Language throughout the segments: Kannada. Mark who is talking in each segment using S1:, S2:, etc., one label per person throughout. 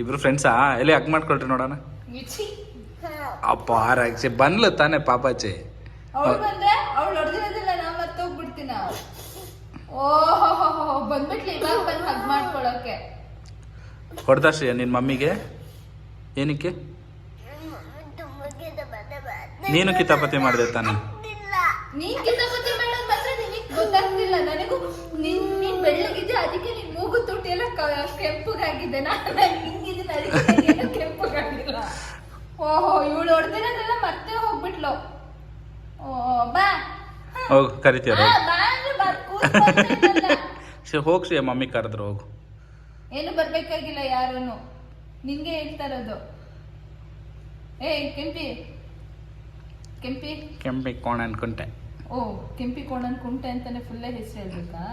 S1: ಇಬ್ರು ಫ್ರೆಂಡ್ಸಾ ಎಲ್ಲಿ ಹಗ್ ಮಾಡ್ಕೊಳ್ರಿ ನೋಡೋಣ. ಅಪ್ಪ ಆರಾಕ್ಷಿ ಬಂದ್ಲು ತಾನೇ ಪಾಪಾಚಿ ಹೊಡ್ದಾಶ್ರಿಯ ನಿನ್ ನಿನ್ನ ಮಮ್ಮಿಗೆ? ಏನಕ್ಕೆ? ನೀನು ಕಿತಾಪತಿ ಮಾಡಿದೆ ತಾನೆ.
S2: ಅದಕ್ಕೆ ಮೂಗು ನಾನು ಓಹೋ ಇವಳು ಹೊಡೆದಿರೋದೆಲ್ಲ ಮತ್ತೆ ಹೋಗ್ಬಿಟ್ಲು. ಬಾ.
S1: ಹೋಗಿ ಕರಿತೀಯ ಹೋಗಿ. ಶ್ರೀ ಮಮ್ಮಿ ಕರೆದ್ರು ಹೋಗು.
S2: ಏನು ಬರಬೇಕಾಗಿಲ್ಲ ಯಾರನ್ನು ನಿನಗೆ ಹೇಳ್ತಾ ಇರೋದು. ಏ ಕೆಂಪಿ. ಕೆಂಪಿ.
S1: ಕೆಂಪಿ ಕೋಣ ಅನ್ಕೊಂಡೆ
S2: ಓ ಕೆಂಪಿ ಕೋಣ ಅನ್ಕೊಂಡೆ ಅಂತಾನೆ ಫುಲ್ಲೇ ಹೆಸರು ಹೇಳ್ಬೇಕಾ?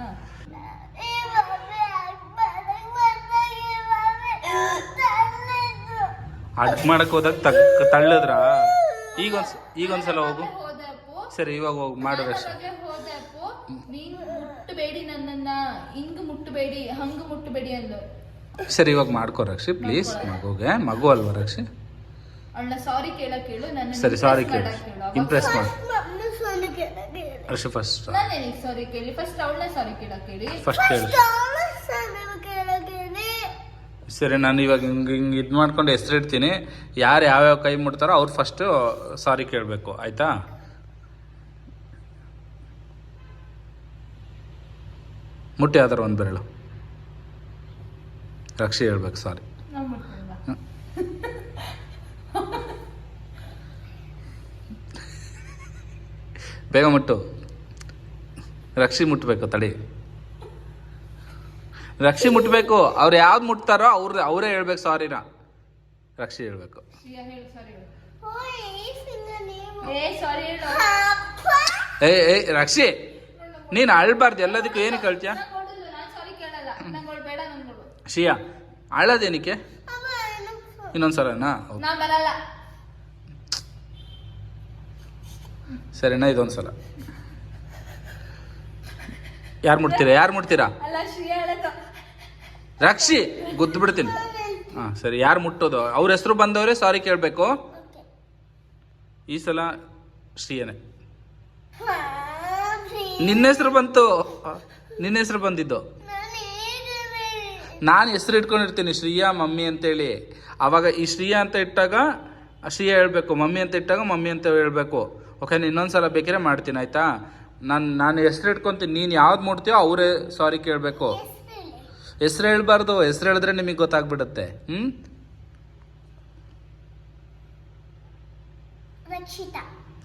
S1: ಅಡ್ಕ್ ಮಾಡಕ್ ಹೋದಾಗ ತಕ್ ತಳ್ಳದ್ರ? ಈಗ ಒಂದ್ ಈಗ ಒಂದ್ಸಲ ಹೋಗು. ಸರಿ ಇವಾಗ ಹೋಗು ಮಾಡು
S2: ಅಪ್ಪು ನೀನು ಮುಟ್ಟಬೇಡಿ ನನ್ನನ್ನ ಹಿಂಗ್ ಮುಟ್ಟಬೇಡಿ ಹಂಗ್ ಮುಟ್ಟಬೇಡಿ ಅಂದು
S1: ಸರಿ ಇವಾಗ ಮಾಡ್ಕೋ ರಕ್ಷಿ ಪ್ಲೀಸ್ ಮಗುಗೆ ಮಗು ಅಲ್ವಾ ರಕ್ಷಿ?
S2: ಅಣ್ಣ ಸಾರಿ ಕೇಳಕ್ ಹೇಳು ನನ್ನ
S1: ಸರಿ ಸಾರಿ ಕೇಳು. ಇಂಪ್ರೆಸ್ ಮಾಡು.
S3: ಕೇಳಿ
S1: ರಕ್ಷಿ ಫಸ್ಟ್
S2: ನಾನು ಸಾರಿ ಕೇಳಿ? ಫಸ್ಟ್ ಅವಳನ್ನ ಸಾರಿ ಕೇಳಕ್ ಹೇಳಿ
S1: ಫಸ್ಟ್ ಹೇಳು ಸರಿ ನಾನು ಇವಾಗ ಹಿಂಗೆ ಹಿಂಗೆ ಇದು ಮಾಡ್ಕೊಂಡು ಹೆಸರಿಡ್ತೀನಿ. ಯಾರು ಯಾವ್ಯಾವ ಕೈ ಮುಟ್ತಾರೋ ಅವ್ರು ಫಸ್ಟು ಸಾರಿ ಕೇಳಬೇಕು ಆಯಿತಾ? ಮುಟ್ಟಿ ಯಾವ್ದಾರು ಒಂದು ಬೆರಳು ರಕ್ಷೆ ಹೇಳ್ಬೇಕು ಸಾರಿ. ಬೇಗ ಮುಟ್ಟು. ರಕ್ಷಿ ಮುಟ್ಟಬೇಕು ತಡಿ. ರಕ್ಷಿ ಮುಟ್ಬೇಕು. ಅವ್ರು ಯಾವ್ದು ಮುಟ್ತಾರೋ ಅವ್ರ ಅವರೇ ಹೇಳ್ಬೇಕು ಸಾರಿನ ರಕ್ಷಿ ಹೇಳ್ಬೇಕು.
S2: ಏ
S1: ಏ ರಕ್ಷಿ ನೀನು ಅಳ್ಬಾರ್ದು ಎಲ್ಲದಕ್ಕೂ
S2: ಏನು ಕಳ್ತೀಯ?
S1: ಶಿಯಾ ಅಳದೇನಿಕೆ ಇನ್ನೊಂದ್ಸಲನಾ ಸರಿನಾ ಇದೊಂದ್ಸಲ ಯಾರು ಮುಡ್ತೀರಾ ಯಾರು
S2: ಮುಡ್ತೀರಾ
S1: ರಕ್ಷಿ ಗೊತ್ತು ಬಿಡ್ತೀನಿ. ಹಾಂ, ಸರಿ, ಯಾರು ಮುಟ್ಟೋದು? ಅವ್ರ ಹೆಸರು ಬಂದವರೇ ಸಾರಿ ಕೇಳಬೇಕು. ಈ ಸಲ ಶ್ರೀಯನೇ. ನಿನ್ನ ಹೆಸರು ಬಂತು. ನಿನ್ನ ಹೆಸರು ಬಂದಿದ್ದು. ನಾನು ಹೆಸರು ಇಟ್ಕೊಂಡಿರ್ತೀನಿ, ಶ್ರೀಯಾ, ಮಮ್ಮಿ ಅಂತೇಳಿ. ಅವಾಗ ಈ ಶ್ರೀಯಾ ಅಂತ ಇಟ್ಟಾಗ ಶ್ರೀಯಾ ಹೇಳಬೇಕು, ಮಮ್ಮಿ ಅಂತ ಇಟ್ಟಾಗ ಮಮ್ಮಿ ಅಂತ ಹೇಳ್ಬೇಕು. ಓಕೆ ಇನ್ನೊಂದ್ಸಲ ಬೇಕಿದ್ರೆ ಮಾಡ್ತೀನಿ, ಆಯ್ತಾ? ನಾನು ನಾನು ಹೆಸರು ಇಟ್ಕೊತೀನಿ, ನೀನು ಯಾವ್ದು ಮುಟ್ತೀಯೋ ಅವರೇ ಸಾರಿ ಕೇಳಬೇಕು. ಹೆಸರು ಹೇಳ್ಬಾರ್ದು ಹೆಸರು ಹೇಳಿದ್ರೆ ನಿಮಗೆ ಗೊತ್ತಾಗ್ಬಿಡುತ್ತೆ. ಹ್ಞೂ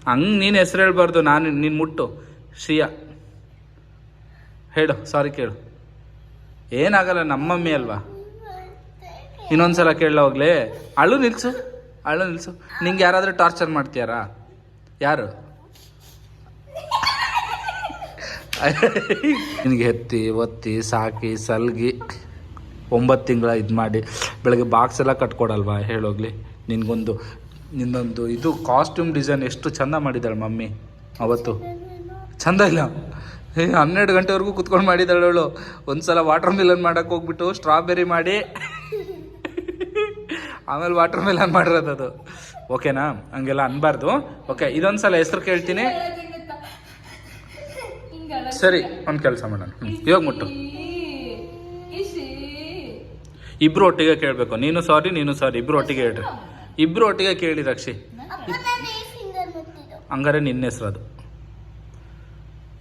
S1: ಹಂಗ್ ನೀನು ಹೆಸರು ಹೇಳ್ಬಾರ್ದು ನಾನು ನೀನು ಮುಟ್ಟು. ಶ್ರೀಯಾ. ಹೇಳು ಸಾರಿ ಕೇಳು. ಏನಾಗಲ್ಲ ನಮ್ಮ ಮಮ್ಮಿ ಅಲ್ವಾ? ಇನ್ನೊಂದ್ಸಲ ಕೇಳಲ್ಲ ಹೋಗ್ಲಿ. ಅಳು ನಿಲ್ಸು ಅಳು ನಿಲ್ಸು. ನಿಂಗೆ ಯಾರಾದರೂ ಟಾರ್ಚರ್ ಮಾಡ್ತೀಯಾರಾ? ಯಾರು? ನಿನಗೆ ಎತ್ತಿ, ಒತ್ತಿ, ಸಾಕಿ, ಸಲ್ಗಿ. ಒಂಬತ್ತು ತಿಂಗಳ ಇದು ಮಾಡಿ. ಬೆಳಗ್ಗೆ ಬಾಕ್ಸ್ ಎಲ್ಲ ಕಟ್ಕೊಡಲ್ವಾ? ಹೇಳೋಗ್ಲಿ ನಿನಗೊಂದು, ನಿನ್ನೊಂದು ಇದು ಕಾಸ್ಟ್ಯೂಮ್ ಡಿಸೈನ್ ಎಷ್ಟು ಚಂದ ಮಾಡಿದ್ದಾಳೆ ಮಮ್ಮಿ. ಅವತ್ತು. ಚಂದ ಇಲ್ಲ. ಹನ್ನೆರಡು ಗಂಟೆವರೆಗೂ ಕುತ್ಕೊಂಡು ಮಾಡಿದ್ದಾಳೆ ಅವಳು. ಒಂದ್ಸಲ ವಾಟರ್ ಮಿಲನ್ ಮಾಡಕ್ಕೆ ಹೋಗ್ಬಿಟ್ಟು ಸ್ಟ್ರಾಬೆರಿ ಮಾಡಿ. ಆಮೇಲೆ ವಾಟರ್ ಮಿಲನ್ ಮಾಡಿರೋದು ಅದು. ಓಕೆನಾ ಹಂಗೆಲ್ಲ ಅನ್ಬಾರ್ದು. ಓಕೆ ಇದೊಂದ್ಸಲ ಹೆಸರು ಕೇಳ್ತೀನಿ. ಸರಿ ಒಂದು ಕೆಲಸ ಮಾಡೋಣ. ಹ್ಞೂ ಇವಾಗ ಮುಟ್ಟು. ಇಬ್ರು ಒಟ್ಟಿಗೆ ಕೇಳಬೇಕು. ನೀನು ಸಾರಿ ನೀನು ಸಾರಿ ಇಬ್ರು ಒಟ್ಟಿಗೆ ಹೇಳ್ರಿ. ಇಬ್ರು ಒಟ್ಟಿಗೆ ಕೇಳಿ ರಕ್ಷಿ. ಹಂಗಾರೆ ನಿನ್ನ ಹೆಸರು ಅದು.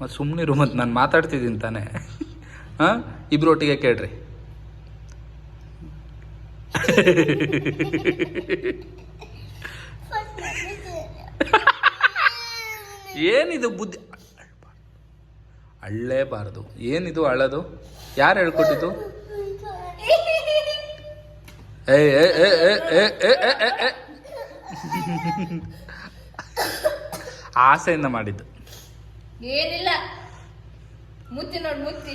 S1: ಮತ್ತು ರೂಮ್ ಅಂತ ನಾನು ಮಾತಾಡ್ತಿದ್ದೀನಿ ತಾನೆ. ಹಾಂ? ಇಬ್ರು ಒಟ್ಟಿಗೆ ಕೇಳ್ರಿ. ಏನಿದು ಬುದ್ಧಿ? ಅಳ್ಳೇಬಾರ್ದು. ಏನಿದು ಅಳದು? ಯಾರು ಹೇಳ್ಕೊಟ್ಟಿದ್ದು? ಏ ಏ ಏ ಏ ಏ ಏ ಆಸೆಯಿಂದ ಮಾಡಿದ್ದು.
S2: ಏನಿಲ್ಲ. ಮುಚ್ಚಿ ನೋಡಿ ಮುಚ್ಚಿ.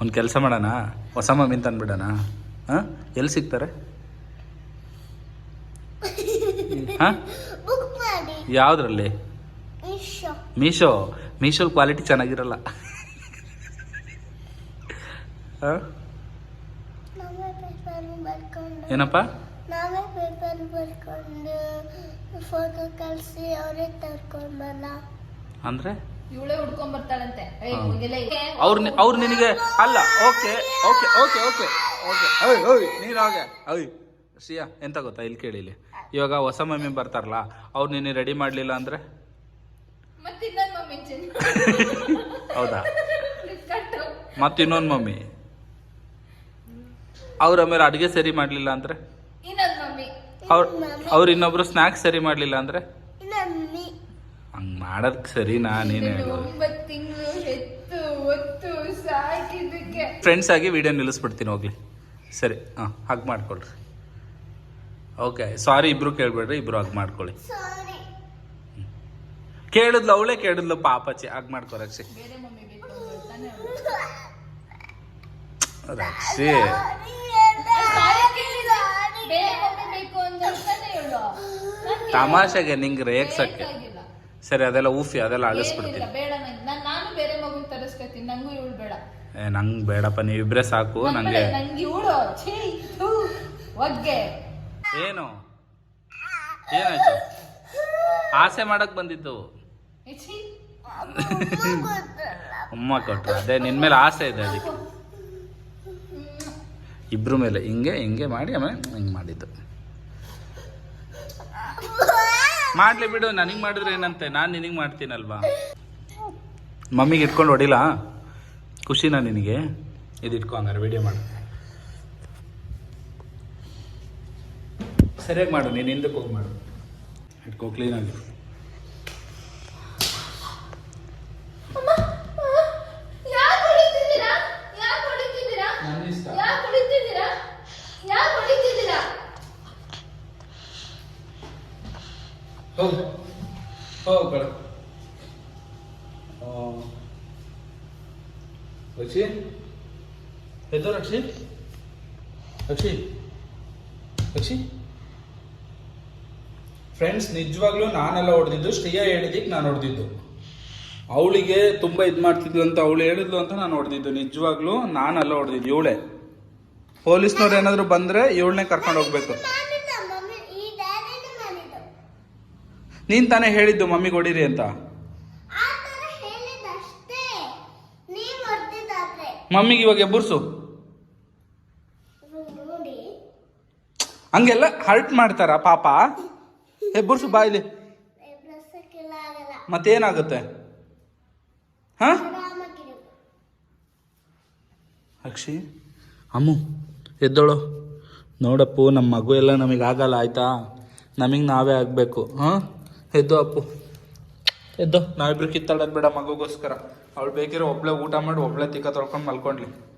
S1: ಒಂದು ಕೆಲಸ ಮಾಡೋಣ? ಹೊಸ ಮಮ್ಮಿಂತ ತಂದ್ಬಿಡೋಣ ಹಾಂ? ಎಲ್ಲಿ ಸಿಗ್ತಾರೆ? ಹಾಂ?
S3: ಬುಕ್ ಮಾಡಿ.
S1: ಯಾವುದ್ರಲ್ಲಿ? ಮೀಶೋ ಮೀಶೋ ಕ್ವಾಲಿಟಿ ಚೆನ್ನಾಗಿರಲ್ಲ. ಹಾಂ?
S3: ನಾವೇ ಪೇಪರ್ ಬರ್ಕೊಂಡು
S1: ಏನಪ್ಪ?
S3: ನಾವೇ ಪೇಪರ್ ಬರ್ಕೊಂಡು ಫೋಟೋ ಕಳಿಸಿ ಅವರೇ ತರ್ಕೊಂಬಲ್ಲ.
S1: ಅಂದರೆ?
S2: ಇವಳೇ ಹುಡ್ಕೊಂಡ್ ಬರ್ತಾಳಂತೆ ಈಗ.
S1: ಅವ್ರು ನಿನಗೆ ಅಲ್ಲ okay okay okay okay okay. ಓಯ್ ಓಯ್ ನೀನು ಹಾಗೆ. ಓಯ್ ಶ್ರೀಯಾ ಎಂತ ಗೊತ್ತಾ? ಇಲ್ಲಿ ಕೇಳಿ ಇಲ್ಲಿ. ಇವಾಗ ಹೊಸ ಮಮ್ಮಿ ಬರ್ತಾರಲ್ಲ ಅವ್ರು ನಿನ್ನೆ ರೆಡಿ ಮಾಡಲಿಲ್ಲ ಅಂದರೆ? ಹೌದಾ. ಮತ್ತೆ ಇನ್ನೊಂದು ಮಮ್ಮಿ? ಅವ್ರ ಆಮೇಲೆ ಅಡುಗೆ ಸರಿ ಮಾಡಲಿಲ್ಲ ಅಂದರೆ? ಅವ್ರ ಅವ್ರು ಇನ್ನೊಬ್ರು ಸ್ನ್ಯಾಕ್ಸ್ ಸರಿ ಮಾಡಲಿಲ್ಲ ಅಂದರೆ? ಹಂಗೆ ಮಾಡೋದಕ್ಕೆ ಸರಿನಾ ನೀನು
S2: ಇದನ್ನ
S1: ಹೇಳು
S2: ಒಂಬತ್ ತಿಂಗಳು ಹೆತ್ತು ಒತ್ತು ಸಾಕಿದ್ದಕ್ಕೆ
S1: ಫ್ರೆಂಡ್ಸ್ ಆಗಿ ವಿಡಿಯೋ ನಿಲ್ಲಿಸ್ಬಿಡ್ತೀನಿ ಹೋಗ್ಲಿ. ಸರಿ ಹಾಂ ಹಾಗೆ ಮಾಡ್ಕೊಳ್ರಿ. ಓಕೆ ಸಾರಿ ಇಬ್ರು ಕೇಳ್ಬೇಡ್ರಿ ಇಬ್ರು ಹಾಗೆ ಮಾಡ್ಕೊಳ್ಳಿ.
S3: ಸಾರಿ
S1: ಕೇಳಿದ್ಲು ಅವಳೇ ಕೇಳಿದ್ಲು ಪಾಪಚಿ ಹಾಗೆ ಮಾಡ್ಕೊ ರಕ್ಷಿ. ರಕ್ಷಿ. ತಮಾಷೆಗೆ ನಿಂಗೆ ರೇಗ್ಸಕ್ಕೆ. ಸರಿ ಅದೆಲ್ಲ ಊಫಿ ಅದೆಲ್ಲ ಅಳಿಸ್ಬಿಡ್ತೀನಿ. ಏ ನಂಗೆ ಬೇಡಪ್ಪ ನೀವಿಬ್ರೇ ಸಾಕು
S2: ನಂಗ್
S1: ಏನು? ಏನಾಯ್ತು? ಆಸೆ ಮಾಡಕ್ ಬಂದಿದ್ದು. ಅಮ್ಮ ಕೊಟ್ರು, ಅದೇ ನಿನ್ ಮೇಲೆ ಆಸೆ ಇದೆ ಅದಕ್ಕೆ. ಇಬ್ರು ಮೇಲೆ ಹಿಂಗೆ ಹಿಂಗೆ ಮಾಡಿ, ಆಮೇಲೆ ಹಿಂಗೆ ಮಾಡಿದ್ದು. ಮಾಡ್ಲಿ ಬಿಡು ನನಗೆ ಮಾಡಿದ್ರೆ ಏನಂತೆ? ನಾನು ನಿನಗೆ ಮಾಡ್ತೀನಲ್ವಾ? ಮಮ್ಮಿಗೆ ಇಟ್ಕೊಂಡು ಹೊಡಿಲ್ಲ ಖುಷಿನಾ ನಿನಗೆ? ಇದು ಇಟ್ಕೊ ಹಂಗಾರೆ ವಿಡಿಯೋ ಮಾಡು. ಸರಿಯಾಗಿ ಮಾಡು ನೀನು ಹಿಂದಕ್ಕೆ ಹೋಗಿ ಮಾಡು. ಇಟ್ಕೋ ಕ್ಲೀನಾಗಿ? ಹೋಗು ಹೋಗು ಕಳ ರಕ್ಷಿ? ಎದ್ದು ರಕ್ಷಿ? ರಕ್ಷಿ? ರಕ್ಷಿ? ಫ್ರೆಂಡ್ಸ್ ನಿಜವಾಗ್ಲೂ ನಾನೆಲ್ಲ ಹೊಡೆದಿದ್ದು ಶ್ರೇಯಾ ಹೇಳಿದ್ದಕ್ಕೆ ನಾನು ಹೊಡೆದಿದ್ದು. ಅವಳಿಗೆ ತುಂಬ ಇದು ಮಾಡ್ತಿದ್ಲು ಅಂತ ಅವಳು ಹೇಳಿದ್ಲು ಅಂತ ನಾನು ಹೊಡೆದಿದ್ದು. ನಿಜವಾಗ್ಲೂ ನಾನೆಲ್ಲ ಹೊಡೆದಿದ್ದು. ಇವಳೆ. ಪೊಲೀಸ್ನವ್ರು ಏನಾದರೂ ಬಂದರೆ ಇವಳನ್ನೇ ಕರ್ಕೊಂಡು ಹೋಗ್ಬೇಕು. ನೀನು ತಾನೇ ಹೇಳಿದ್ದು ಮಮ್ಮಿಗೆ ಹೊಡೀರಿ ಅಂತ. ಮಮ್ಮಿಗೆ ಇವಾಗ ಎಬ್ಬರ್ಸು. ಹಂಗೆಲ್ಲ ಹರ್ಟ್ ಮಾಡ್ತಾರ ಪಾಪ?
S3: ಎಬ್ರಸಕ್ಕೆಲ್ಲ ಆಗಲ್ಲ
S1: ಮತ್ತೇನಾಗುತ್ತೆ? ಹಾ? ಅಕ್ಷಿ, ಅಮ್ಮು, ಎದ್ದೋಳು. ನೋಡಪ್ಪು ನಮ್ಮ ಮಗು ಎಲ್ಲ ನಮಗೆ ಆಗಲ್ಲ, ಆಯ್ತಾ? ನಮಗೆ ನಾವೇ ಆಗಬೇಕು, ಹಾಂ? ಎದ್ದು ಅಪ್ಪು. ಎದ್ದು. ನಾವಿಬ್ರು ಕಿತ್ತಾಡೋದು ಬೇಡ ಮಗುಗೋಸ್ಕರ. ಅವಳು ಬೇಕಿರೋ ಒಬ್ಳೆ ಊಟ ಮಾಡಿ, ಒಬ್ಳೆ ತಿಕ್ಕ ತೊಳ್ಕೊಂಡು ಮಲ್ಕೊಂಡ್ಲಿ.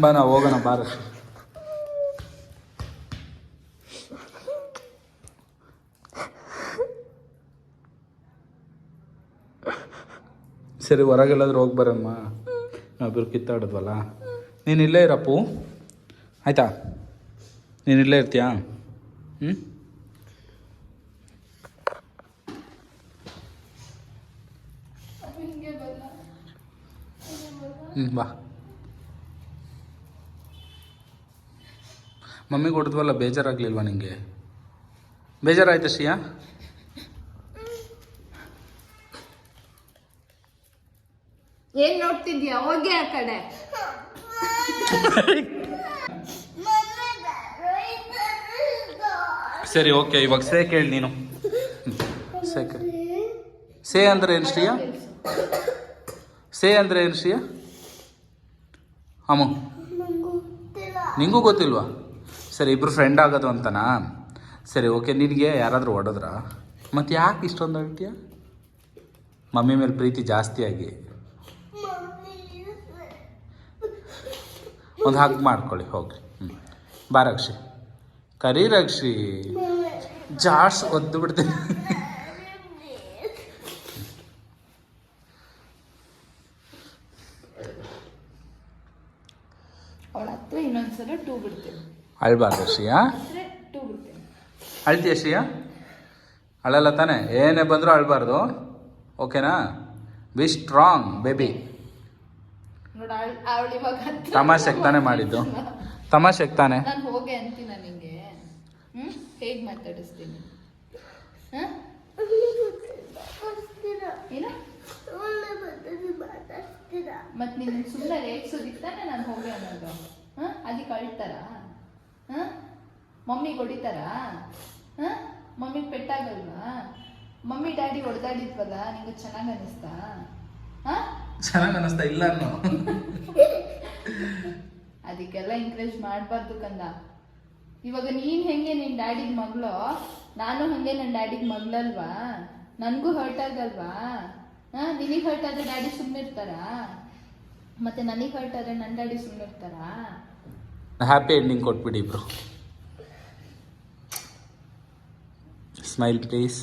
S1: ಬಾ, ನಾವು ಹೋಗೋಣ ಬಾರ ಸರಿ ಹೊರಗೆಲ್ಲಾದ್ರೂ ಹೋಗಿ ಬರಮ್ಮ. ನಾವಿಬ್ರು ಕಿತ್ತಾಡಿದ್ವಲ್ಲ. ನೀನು ಇಲ್ಲೇ ಇರಪ್ಪು. ಆಯ್ತಾ? ನೀನು ಇಲ್ಲೇ ಇರ್ತೀಯಾ? ಹ್ಞೂ. ಹ್ಞೂ ಬಾ. ಮಮ್ಮಿಗೆ ಹೊಡೆದ್ವಲ್ಲ ಬೇಜಾರಾಗ್ಲಿಲ್ವಾ ನಿಂಗೆ? ಬೇಜಾರಾಯ್ತು ಶ್ರೀಯಾ?
S2: ಏನ್ ನೋಡ್ತಿದ್ಯಾ? ಹೋಗಿ ಆ ಕಡೆ.
S1: ಸರಿ, ಓಕೆ, ಇವಾಗ ಸೇ ಕೇಳಿ ನೀನು. ಸೇ ಸೇ ಅಂದ್ರೆ ಏನು ಶ್ರೀಯಾ? ಸೇ ಅಂದ್ರೆ ಏನು ಶ್ರೀಯಾ? ಅಮ್ಮ ನಿಂಗೂ ಗೊತ್ತಿಲ್ವಾ? ಸರಿ, ಇಬ್ರು ಫ್ರೆಂಡ್ ಆಗೋದು ಅಂತನಾ? ಸರಿ, ಓಕೆ, ನಿನಗೆ ಯಾರಾದರೂ ಹೊಡೆದ್ರಾ? ಮತ್ತೆ ಯಾಕೆ ಇಷ್ಟೊಂದು ಹೇಳ್ತೀಯ ಮಮ್ಮಿ ಮೇಲೆ ಪ್ರೀತಿ ಜಾಸ್ತಿ ಆಗಿ ಒಂದು ಹಾಗೆ ಮಾಡ್ಕೊಳ್ಳಿ ಹೋಗ್ರಿ. ಹ್ಞೂ ಬಾರಕ್ಷಿ. ಕರಿ ರಕ್ಷಿ. ಜಾಡ್ಸ್ ಒದ್ದು ಬಿಡ್ತೀನಿ.
S2: ಇನ್ನೊಂದ್ಸಲ ಟೂ ಬಿಡ್ತೀನಿ.
S1: ಅಳ್ಬಾರ್ದು ಶ್ರೀಯಾ ಅಳ್ತೀಯ ಶ್ರೀಯಾ ಅಳಲ್ಲ ತಾನೆ. ಏನೇ ಬಂದರೂ ಅಳ್ಬಾರ್ದು. ಓಕೆನಾ? ಬಿ ಸ್ಟ್ರಾಂಗ್ ಬೇಬಿ
S2: ನೋಡ ಅವಳು ಇವಾಗ ಹತ್ರ
S1: ತಮಾಷೆಗೆ ತಾನೆ ಮಾಡಿದ್ದು. ತಮಾಷೆಗೆ ತಾನೆ.
S2: ನಾನು ಹೋಗೆ ಅಂತೀನ ನಿಂಗೆ. ಹ್ಮ್? ಹೇಗ್ ಮಾತಾಡಿಸ್ತೀನಿ? ಮತ್ ನಿನ್ ಸುಮ್ಮನೆ ರೇಗ್ಸೋದಿಕ್ತಾನೆ ನಾನು ಹೋಗೆ ಅನ್ನೋದು. ಹಾ? ಅದಕ್ಕೆ ಅಳ್ತಾರ ಹಾ? ಮಮ್ಮಿಗೆ ಹೊಡಿತಾರಾ? ಹಾ? ಮಮ್ಮಿಗೆ ಪೆಟ್ಟಾಗಲ್ವಾ? ಮಮ್ಮಿ ಡ್ಯಾಡಿ ಹೊಡೆದಾಡಿದ್ವಲ್ಲ ನಿಂಗೆ ಚೆನ್ನಾಗಿ ಅನಿಸ್ತಾ? ಹ?
S1: ಚೆನ್ನಾಗಿ ಅನಿಸ್ತಾ ಇಲ್ಲ ಅನ್ನೋ.
S2: ಅದಕ್ಕೆಲ್ಲ ಎಂಕರೇಜ್ ಮಾಡಬಾರ್ದು ಕಂದ. ಇವಾಗ ನೀನ್ ಹೆಂಗೆ ನಿನ್ ಡ್ಯಾಡಿಗ್ ಮಗಳು? ನಾನು ಹಂಗೆ ನನ್ನ ಡ್ಯಾಡಿಗ್ ಮಗಳಲ್ವಾ? ನನಗೂ ಹರ್ಟ್ ಆಗಲ್ವಾ? ಹಾ ನಿನಗೆ ಹರ್ಟ್ ಆದ್ರೆ ಡ್ಯಾಡಿ ಸುಮ್ಮನಿರ್ತಾರಾ ಮತ್ತೆ ನನಗೆ ಹರ್ಟ್ ಆದ್ರೆ ನನ್ನ ಡ್ಯಾಡಿ ಸುಮ್ಮನಿರ್ತಾರಾ
S1: ಹ್ಯಾಪಿ ಎಂಡಿಂಗ್ ಕೊಟ್ಬಿಡಿ ಬ್ರೋ ಸ್ಮೈಲ್ ಪ್ಲೀಸ್